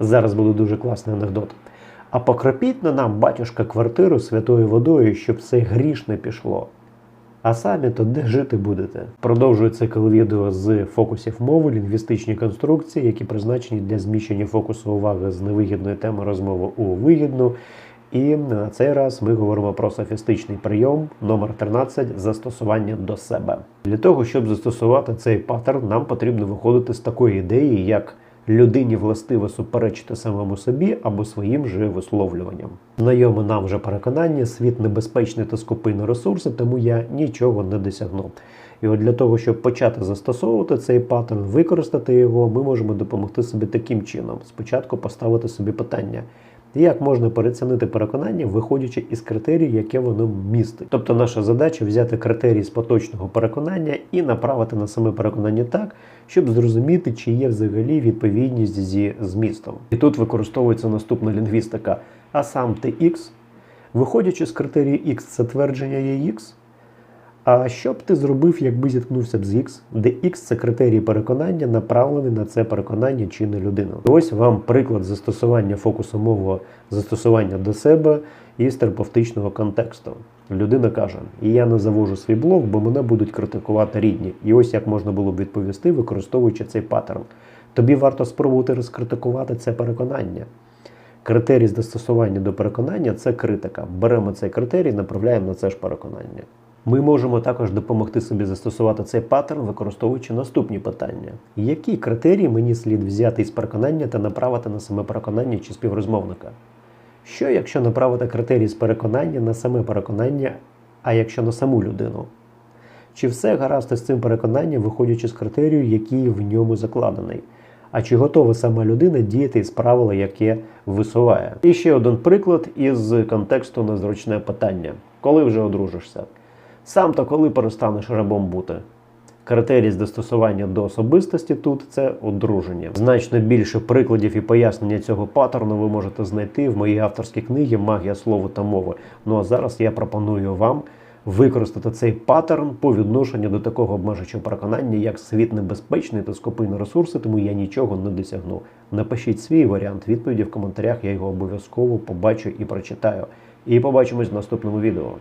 Зараз буде дуже класний анекдот. А покропіть на нам, батюшка, квартиру святою водою, щоб все гріш не пішло. А самі то де жити будете? Продовжую цикл відео з фокусів мови, лінгвістичні конструкції, які призначені для зміщення фокусу уваги з невигідної теми розмови у вигідну. І на цей раз ми говоримо про софістичний прийом номер 13 застосування до себе. Для того, щоб застосувати цей паттерн, нам потрібно виходити з такої ідеї, як людині властиво суперечити самому собі або своїм же висловлюванням. Знайоме нам вже переконання, світ небезпечний та скупий на ресурси, тому я нічого не досягну. І от для того, щоб почати застосовувати цей паттерн, використати його, ми можемо допомогти собі таким чином: спочатку поставити собі питання. Як можна переоцінити переконання, виходячи із критерій, яке воно містить? Тобто наша задача взяти критерії з поточного переконання і направити на саме переконання так, щоб зрозуміти, чи є взагалі відповідність зі змістом. І тут використовується наступна лінгвістика. А сам ти X, виходячи з критерії X, це твердження є X. А що б ти зробив, якби зіткнувся б з X, де X це критерій переконання, направлений на це переконання чи на людину? Ось вам приклад застосування фокусу мового застосування до себе із терапевтичного контексту. Людина каже: я не завожу свій блог, бо мене будуть критикувати рідні. І ось як можна було б відповісти, використовуючи цей паттерн. Тобі варто спробувати розкритикувати це переконання. Критерій застосування до переконання це критика. Беремо цей критерій, направляємо на це ж переконання. Ми можемо також допомогти собі застосувати цей паттерн, використовуючи наступні питання: які критерії мені слід взяти із переконання та направити на саме переконання чи співрозмовника? Що, якщо направити критерії з переконання на саме переконання, а якщо на саму людину? Чи все гаразд із цим переконанням, виходячи з критерію, який в ньому закладений? А чи готова сама людина діяти із правила, яке висуває? І ще один приклад із контексту на зручне питання: коли вже одружишся? Сам то коли перестанеш рабом бути? Критерій з застосування до особистості тут це одруження. Значно більше прикладів і пояснення цього паттерну ви можете знайти в моїй авторській книгі Магія слова та мови. Ну а зараз я пропоную вам використати цей паттерн по відношенню до такого обмежуючого переконання, як світ небезпечний та скупий на ресурси, тому я нічого не досягну. Напишіть свій варіант відповіді в коментарях, я його обов'язково побачу і прочитаю. І побачимось в наступному відео.